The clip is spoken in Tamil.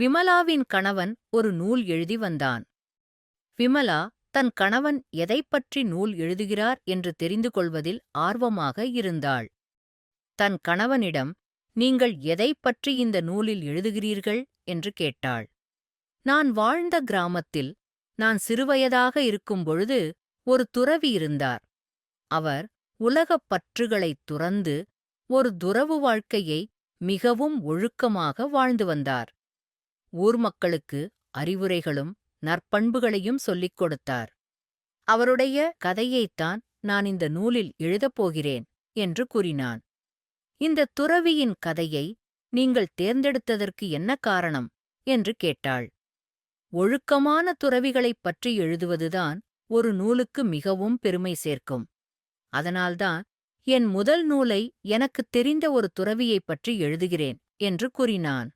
விமலாவின் கணவன் ஒரு நூல் எழுதி வந்தான். விமலா தன் கணவன் எதைப் பற்றி நூல் எழுதுகிறார் என்று தெரிந்து கொள்வதில் ஆர்வமாக இருந்தாள். தன் கணவனிடம் நீங்கள் எதைப் பற்றி இந்த நூலில் எழுதுகிறீர்கள் என்று கேட்டாள். நான் வாழ்ந்த கிராமத்தில் நான் சிறுவயதாக இருக்கும் பொழுது ஒரு துறவி இருந்தார். அவர் உலகப் பற்றுகளைத் துறந்து ஒரு துறவு வாழ்க்கையை மிகவும் ஒழுக்கமாக வாழ்ந்து வந்தார். ஊர் மக்களுக்கு அறிவுரைகளும் நற்பண்புகளையும் சொல்லிக் கொடுத்தார். அவருடைய கதையைத்தான் நான் இந்த நூலில் எழுதப் போகிறேன் என்று கூறினான். இந்த துறவியின் கதையை நீங்கள் தேர்ந்தெடுத்ததற்கு என்ன காரணம்? என்று கேட்டாள். ஒழுக்கமான துறவிகளைப் பற்றி எழுதுவதுதான் ஒரு நூலுக்கு மிகவும் பெருமை சேர்க்கும். அதனால்தான் என் முதல் நூலை எனக்குத் தெரிந்த ஒரு துறவியைப் பற்றி எழுதுகிறேன் என்று கூறினான்.